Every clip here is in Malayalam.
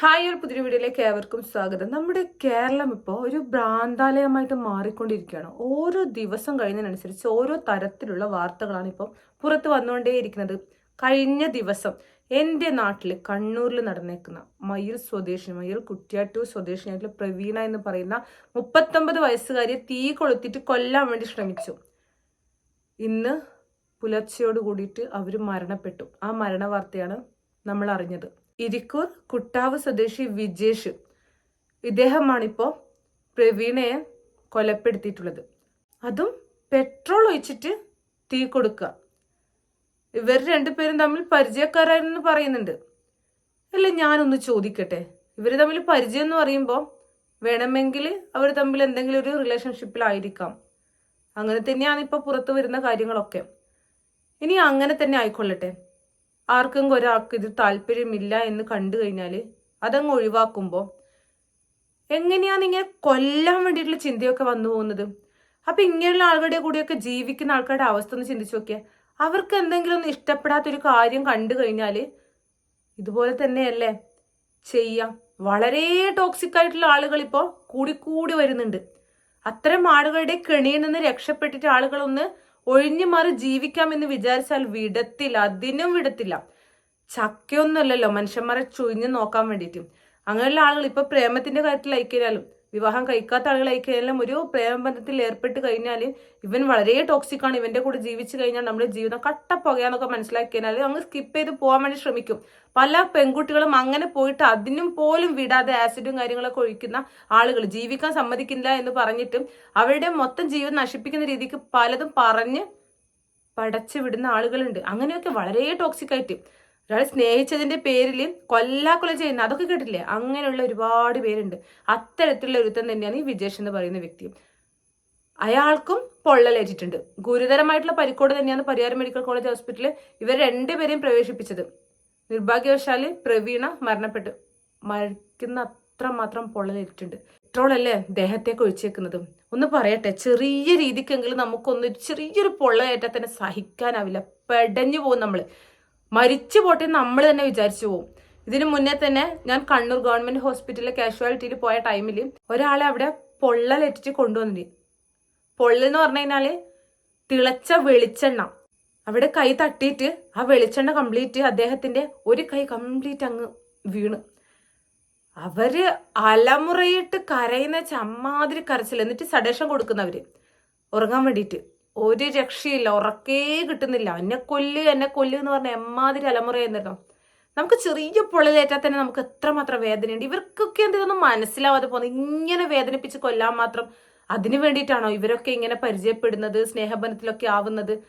ഹായ് ഒരു പുതിയ വീഡിയോയിലേക്ക് ഏവർക്കും സ്വാഗതം. നമ്മുടെ കേരളം ഇപ്പോൾ ഒരു ഭ്രാന്താലയമായിട്ട് മാറിക്കൊണ്ടിരിക്കുകയാണ്. ഓരോ ദിവസം കഴിയുന്നതിനനുസരിച്ച് ഓരോ തരത്തിലുള്ള വാർത്തകളാണ് ഇപ്പോൾ പുറത്ത് വന്നുകൊണ്ടേയിരിക്കുന്നത്. കഴിഞ്ഞ ദിവസം എന്റെ നാട്ടിൽ കണ്ണൂരിൽ നടന്നേക്കുന്ന മയിൽ സ്വദേശി മയിൽ കുറ്റ്യാട്ടൂർ സ്വദേശിയായിട്ടുള്ള പ്രവീണ എന്ന് പറയുന്ന മുപ്പത്തൊമ്പത് വയസ്സുകാരിയെ തീ കൊളുത്തിട്ട് കൊല്ലാൻ വേണ്ടി ശ്രമിച്ചു. ഇന്ന് പുലർച്ചയോട് കൂടിയിട്ട് അവർ മരണപ്പെട്ടു. ആ മരണ വാർത്തയാണ് നമ്മൾ അറിഞ്ഞത്. ഇരിക്കൂർ കുട്ടാവ് സ്വദേശി വിജേഷ്. ഇദ്ദേഹമാണിപ്പോൾ പ്രവീണയെ കൊലപ്പെടുത്തിയിട്ടുള്ളത്. അതും പെട്രോൾ ഒഴിച്ചിട്ട് തീ കൊടുക്കുക ഇവർ രണ്ടുപേരും തമ്മിൽ പരിചയക്കാരായിരുന്നു പറയുന്നുണ്ട്. അല്ല ഞാനൊന്ന് ചോദിക്കട്ടെ. ഇവർ തമ്മിൽ പരിചയം എന്ന് പറയുമ്പോൾ വേണമെങ്കിൽ അവർ തമ്മിൽ എന്തെങ്കിലും ഒരു റിലേഷൻഷിപ്പിലായിരിക്കാം അങ്ങനെ തന്നെയാണ് ഇപ്പോൾ പുറത്തു വരുന്ന കാര്യങ്ങളൊക്കെ. ഇനി അങ്ങനെ തന്നെ ആയിക്കൊള്ളട്ടെ. ആർക്കും ഒരാൾക്ക് ഇത് താല്പര്യമില്ല എന്ന് കണ്ടു കഴിഞ്ഞാൽ അതങ്ങ് ഒഴിവാക്കുമ്പോൾ എങ്ങനെയാണ് ഇങ്ങനെ കൊല്ലാൻ വേണ്ടിയിട്ടുള്ള ചിന്തയൊക്കെ വന്നു പോകുന്നത്? അപ്പൊ ഇങ്ങനെയുള്ള ആളുകളുടെ കൂടെയൊക്കെ ജീവിക്കുന്ന ആൾക്കാരുടെ അവസ്ഥ ഒന്ന് ചിന്തിച്ചു നോക്കിയാൽ അവർക്ക് എന്തെങ്കിലും ഒന്ന് ഇഷ്ടപ്പെടാത്തൊരു കാര്യം കണ്ടു കഴിഞ്ഞാൽ ഇതുപോലെ തന്നെയല്ലേ ചെയ്യാം. വളരെ ടോക്സിക് ആയിട്ടുള്ള ആളുകൾ ഇപ്പോൾ കൂടിക്കൂടി വരുന്നുണ്ട്. അത്തരം ആളുകളുടെ കെണിയിൽ നിന്ന് രക്ഷപ്പെട്ടിട്ട് ആളുകളൊന്ന് ഒഴിഞ്ഞു മാറി ജീവിക്കാം എന്ന് വിചാരിച്ചാൽ വിടത്തില്ല അതിനും വിടത്തില്ല. ചക്കയൊന്നുമല്ലല്ലോ മനുഷ്യന്മാരെ ചുഴിഞ്ഞു നോക്കാൻ വേണ്ടിയിട്ട്. അങ്ങനെയുള്ള ആളുകൾ ഇപ്പൊ പ്രേമത്തിന്റെ കാര്യത്തിൽ അയക്കാനും വിവാഹം കഴിക്കാത്ത ആളുകളായിക്കഴിഞ്ഞാലും ഒരു പ്രേമബന്ധത്തിൽ ഏർപ്പെട്ട് കഴിഞ്ഞാൽ ഇവൻ വളരെ ടോക്സിക് ആണ്. ഇവന്റെ കൂടെ ജീവിച്ചു കഴിഞ്ഞാൽ നമ്മുടെ ജീവിതം കട്ടപ്പുകയാന്നൊക്കെ മനസ്സിലാക്കി കഴിഞ്ഞാൽ അങ്ങ് സ്കിപ്പ് ചെയ്ത് പോകാൻ വേണ്ടി ശ്രമിക്കും. പല പെൺകുട്ടികളും അങ്ങനെ പോയിട്ട് അതിനും പോലും വിടാതെ ആസിഡും കാര്യങ്ങളൊക്കെ ഒഴിക്കുന്ന ആളുകൾ ജീവിക്കാൻ സമ്മതിക്കില്ല എന്ന് പറഞ്ഞിട്ടും അവരുടെ മൊത്തം ജീവിതം നശിപ്പിക്കുന്ന രീതിക്ക് പലതും പറഞ്ഞ് പടച്ചു വിടുന്ന ആളുകളുണ്ട്. അങ്ങനെയൊക്കെ വളരെ ടോക്സിക് ആയിട്ട് ഒരാൾ സ്നേഹിച്ചതിന്റെ പേരിൽ കൊല്ലാക്കൊല ചെയ്യുന്ന അതൊക്കെ കേട്ടില്ലേ അങ്ങനെയുള്ള ഒരുപാട് പേരുണ്ട്. അത്തരത്തിലുള്ള ഒരുത്തം തന്നെയാണ് ഈ വിജേഷ് എന്ന് പറയുന്ന വ്യക്തി. അയാൾക്കും പൊള്ളലേറ്റിട്ടുണ്ട് ഗുരുതരമായിട്ടുള്ള പരിക്കോട് തന്നെയാണ് പരിയാരം മെഡിക്കൽ കോളേജ് ഹോസ്പിറ്റലിൽ ഇവർ രണ്ടുപേരെയും പ്രവേശിപ്പിച്ചത്. നിർഭാഗ്യവശാൽ പ്രവീണ മരണപ്പെട്ടു മരിക്കുന്ന അത്ര മാത്രം പൊള്ളലേറ്റിട്ടുണ്ട് പെട്രോൾ അല്ലേ ദേഹത്തേക്ക് ഒഴിച്ചേക്കുന്നത്? ഒന്ന് പറയട്ടെ ചെറിയ രീതിക്കെങ്കിലും നമുക്കൊന്ന് ചെറിയൊരു പൊള്ളയേറ്റാൽ തന്നെ സഹിക്കാനാവില്ല. പെടഞ്ഞു പോകും നമ്മൾ മരിച്ചു പോട്ടെ നമ്മൾ തന്നെ വിചാരിച്ചു പോകും ഇതിനു മുന്നേ തന്നെ ഞാൻ കണ്ണൂർ ഗവൺമെന്റ് ഹോസ്പിറ്റലിലെ കാഷ്വാലിറ്റിയിൽ പോയ ടൈമിൽ ഒരാളെ അവിടെ പൊള്ളലേറ്റിട്ട് കൊണ്ടുവന്നിട്ട് പൊള്ളെന്ന് പറഞ്ഞു കഴിഞ്ഞാൽ തിളച്ച വെളിച്ചെണ്ണ. അവിടെ കൈ തട്ടിയിട്ട് ആ വെളിച്ചെണ്ണ കംപ്ലീറ്റ് അദ്ദേഹത്തിന്റെ ഒരു കൈ കംപ്ലീറ്റ് അങ്ങ് വീണ്. അവർ അലമുറയിട്ട് കരയുന്ന ചമ്മാതിരി കരച്ചിൽ എന്നിട്ട് സഡേഷൻ കൊടുക്കുന്നവര്. ഉറങ്ങാൻ വേണ്ടിയിട്ട്. ഒരു രക്ഷയില്ല ഉറക്കേ കിട്ടുന്നില്ല. എന്നെ കൊല്ല് എന്നെ കൊല്ല് എന്ന് പറഞ്ഞ എമ്മാതിരി അലമുറയായിരുന്നല്ലോ. നമുക്ക് ചെറിയ പൊള്ളലേറ്റാൽ തന്നെ നമുക്ക് എത്രമാത്രം വേദനയുണ്ട്. ഇവർക്കൊക്കെ എന്തെങ്കിലും മനസ്സിലാവാതെ പോകുന്നത് ഇങ്ങനെ വേദനിപ്പിച്ച് കൊല്ലാൻ മാത്രം അതിനു വേണ്ടിയിട്ടാണോ ഇവരൊക്കെ ഇങ്ങനെ പരിചയപ്പെടുന്നത് സ്നേഹബന്ധത്തിലൊക്കെ ആവുന്നത്?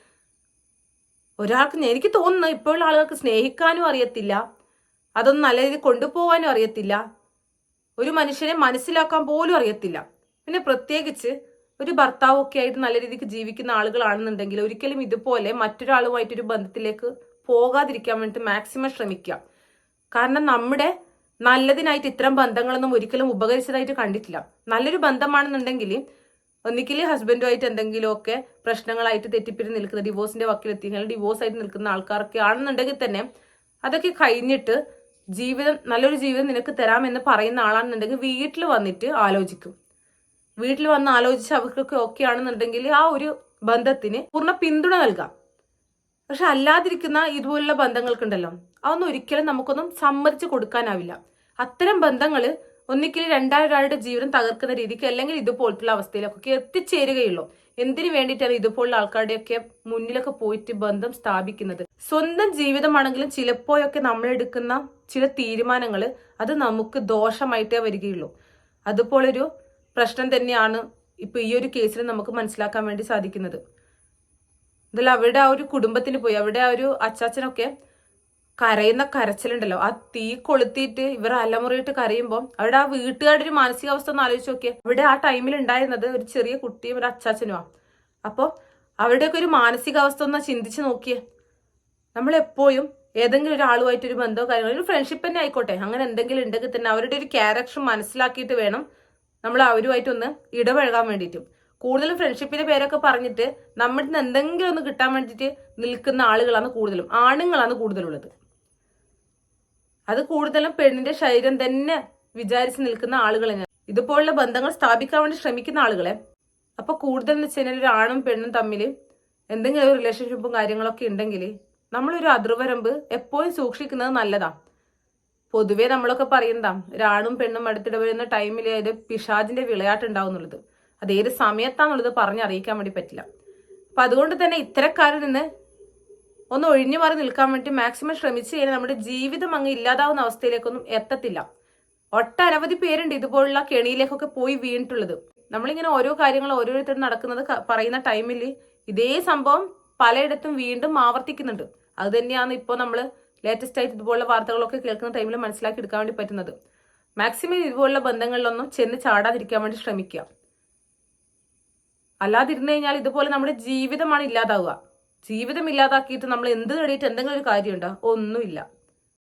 ഒരാൾക്ക് എനിക്ക് തോന്നുന്നു ഇപ്പോഴുള്ള ആളുകൾക്ക് സ്നേഹിക്കാനും അറിയത്തില്ല. അതൊന്നും നല്ല രീതിയിൽ കൊണ്ടുപോകാനും അറിയത്തില്ല. ഒരു മനുഷ്യനെ മനസ്സിലാക്കാൻ പോലും അറിയത്തില്ല. പിന്നെ പ്രത്യേകിച്ച് ഒരു ഭർത്താവൊക്കെ ആയിട്ട് നല്ല രീതിക്ക് ജീവിക്കുന്ന ആളുകളാണെന്നുണ്ടെങ്കിൽ ഒരിക്കലും ഇതുപോലെ മറ്റൊരാളുമായിട്ടൊരു ബന്ധത്തിലേക്ക് പോകാതിരിക്കാൻ വേണ്ടിയിട്ട് മാക്സിമം ശ്രമിക്കുക. കാരണം നമ്മുടെ നല്ലതിനായിട്ട് ഇത്തരം ബന്ധങ്ങളൊന്നും ഒരിക്കലും ഉപകരിച്ചതായിട്ട് കണ്ടിട്ടില്ല. നല്ലൊരു ബന്ധമാണെന്നുണ്ടെങ്കിൽ ഒന്നിക്കൽ ഹസ്ബൻഡുമായിട്ട് എന്തെങ്കിലുമൊക്കെ പ്രശ്നങ്ങളായിട്ട് തെറ്റിപ്പിരി നിൽക്കുന്ന ഡിവോഴ്സിന്റെ വക്കിലെത്തി അല്ലെങ്കിൽ ഡിവോഴ്സ് ആയിട്ട് നിൽക്കുന്ന ആൾക്കാരൊക്കെ ആണെന്നുണ്ടെങ്കിൽ തന്നെ അതൊക്കെ കഴിഞ്ഞിട്ട് ജീവിതം നല്ലൊരു ജീവിതം നിനക്ക് തരാമെന്ന് പറയുന്ന ആളാണെന്നുണ്ടെങ്കിൽ വീട്ടിൽ വന്നിട്ട് ആലോചിക്കും. വീട്ടിൽ വന്ന് ആലോചിച്ച് അവർക്കൊക്കെ ഓക്കെ ആണെന്നുണ്ടെങ്കിൽ ആ ഒരു ബന്ധത്തിന് പൂർണ പിന്തുണ നൽകാം. പക്ഷെ അല്ലാതിരിക്കുന്ന ഇതുപോലുള്ള ബന്ധങ്ങൾക്കുണ്ടല്ലോ. അതൊന്നും ഒരിക്കലും നമുക്കൊന്നും സമ്മതിച്ച് കൊടുക്കാനാവില്ല. അത്തരം ബന്ധങ്ങൾ ഒന്നിക്കൽ രണ്ടായൊരാളുടെ ജീവിതം തകർക്കുന്ന രീതിക്ക് അല്ലെങ്കിൽ ഇതുപോലത്തുള്ള അവസ്ഥയിലൊക്കെ എത്തിച്ചേരുകയുള്ളൂ. എന്തിനു വേണ്ടിയിട്ടാണ് ഇതുപോലുള്ള ആൾക്കാരുടെയൊക്കെ മുന്നിലൊക്കെ പോയിട്ട് ബന്ധം സ്ഥാപിക്കുന്നത്? സ്വന്തം ജീവിതമാണെങ്കിലും ചിലപ്പോഴൊക്കെ നമ്മളെടുക്കുന്ന ചില തീരുമാനങ്ങൾ അത് നമുക്ക് ദോഷമായിട്ടേ വരികയുള്ളൂ. അതുപോലൊരു പ്രശ്നം തന്നെയാണ് ഇപ്പൊ ഈ ഒരു കേസിൽ നമുക്ക് മനസ്സിലാക്കാൻ വേണ്ടി സാധിക്കുന്നത്. ഇതിൽ അവരുടെ ആ ഒരു കുടുംബത്തിന് പോയി അവരുടെ ആ ഒരു അച്ചാച്ചനൊക്കെ കരയുന്ന കരച്ചിലുണ്ടല്ലോ. ആ തീ കൊളുത്തിയിട്ട് ഇവർ അലമുറയിട്ട് കരയുമ്പോൾ അവിടെ ആ വീട്ടുകാരുടെ ഒരു മാനസികാവസ്ഥ ഒന്ന് ആലോചിച്ച് നോക്കിയാൽ അവിടെ ആ ടൈമിൽ ഉണ്ടായിരുന്നത് ഒരു ചെറിയ കുട്ടിയും ഒരു അച്ചാച്ചനുമാണ് അപ്പോൾ അവരുടെയൊക്കെ ഒരു മാനസികാവസ്ഥ ഒന്ന് ചിന്തിച്ച് നോക്കിയേ. നമ്മൾ എപ്പോഴും ഏതെങ്കിലും ഒരാളുമായിട്ടൊരു ബന്ധമോ കാര്യങ്ങളോ ഒരു ഫ്രണ്ട്ഷിപ്പ് തന്നെ ആയിക്കോട്ടെ. അങ്ങനെ എന്തെങ്കിലും ഉണ്ടെങ്കിൽ തന്നെ അവരുടെ ഒരു ക്യാരക്ടർ മനസ്സിലാക്കിയിട്ട് വേണം നമ്മൾ അവരുമായിട്ടൊന്ന് ഇടപഴകാൻ വേണ്ടിയിട്ടും. കൂടുതലും ഫ്രണ്ട്ഷിപ്പിന്റെ പേരൊക്കെ പറഞ്ഞിട്ട് നമ്മുടെ എന്തെങ്കിലും ഒന്ന് കിട്ടാൻ വേണ്ടിയിട്ട് നിൽക്കുന്ന ആളുകളാണ് കൂടുതലും ആണുങ്ങളാണ് കൂടുതലുള്ളത്. അത് കൂടുതലും പെണ്ണിന്റെ ശരീരം തന്നെ വിചാരിച്ച് നിൽക്കുന്ന ആളുകളെ ഇതുപോലുള്ള ബന്ധങ്ങൾ സ്ഥാപിക്കാൻ വേണ്ടി ശ്രമിക്കുന്ന ആളുകളെ അപ്പൊ കൂടുതൽ എന്ന് വെച്ച് കഴിഞ്ഞാൽ ഒരു ആണും പെണ്ണും തമ്മിൽ എന്തെങ്കിലും ഒരു റിലേഷൻഷിപ്പും കാര്യങ്ങളൊക്കെ ഉണ്ടെങ്കിൽ നമ്മളൊരു അതിർവരമ്പ് എപ്പോഴും സൂക്ഷിക്കുന്നത് നല്ലതാ. പൊതുവേ നമ്മളൊക്കെ പറയുന്നതാ ഒരാണും പെണ്ണും അടുത്തിടവരുന്ന ടൈമിൽ ഒരു പിശാജിന്റെ വിളയാട്ട് ഉണ്ടാവും എന്നുള്ളത് അത് ഏത് സമയത്താന്നുള്ളത് പറഞ്ഞറിയിക്കാൻ വേണ്ടി പറ്റില്ല. അപ്പൊ അതുകൊണ്ട് തന്നെ ഇത്തരക്കാരിൽ നിന്ന് ഒന്ന് ഒഴിഞ്ഞു മാറി നിൽക്കാൻ വേണ്ടി മാക്സിമം ശ്രമിച്ചു കഴിഞ്ഞാൽ നമ്മുടെ ജീവിതം അങ്ങ് ഇല്ലാതാവുന്ന അവസ്ഥയിലേക്കൊന്നും എത്തത്തില്ല. ഒട്ടനവധി പേരുണ്ട് ഇതുപോലുള്ള കെണിയിലേക്കൊക്കെ പോയി വീണിട്ടുള്ളത്. നമ്മളിങ്ങനെ ഓരോ കാര്യങ്ങൾ ഓരോരുത്തരും നടക്കുന്നത് പറയുന്ന ടൈമിൽ ഇതേ സംഭവം പലയിടത്തും വീണ്ടും ആവർത്തിക്കുന്നുണ്ട്. അത് തന്നെയാണ് ഇപ്പോൾ നമ്മൾ ലേറ്റസ്റ്റ് ആയിട്ട് ഇതുപോലുള്ള വാർത്തകളൊക്കെ കേൾക്കുന്ന ടൈമിൽ മനസ്സിലാക്കി എടുക്കാൻ വേണ്ടി പറ്റുന്നത്. മാക്സിമം ഇതുപോലുള്ള ബന്ധങ്ങളിലൊന്നും ചെന്ന് ചാടാതിരിക്കാൻ വേണ്ടി ശ്രമിക്കുക. അല്ലാതിരുന്നു കഴിഞ്ഞാൽ ഇതുപോലെ നമ്മുടെ ജീവിതമാണ് ഇല്ലാതാവുക. ജീവിതം ഇല്ലാതാക്കിയിട്ട് നമ്മൾ എന്ത് നേടിയിട്ട് എന്തെങ്കിലും ഒരു കാര്യമുണ്ടോ? ഒന്നുമില്ല.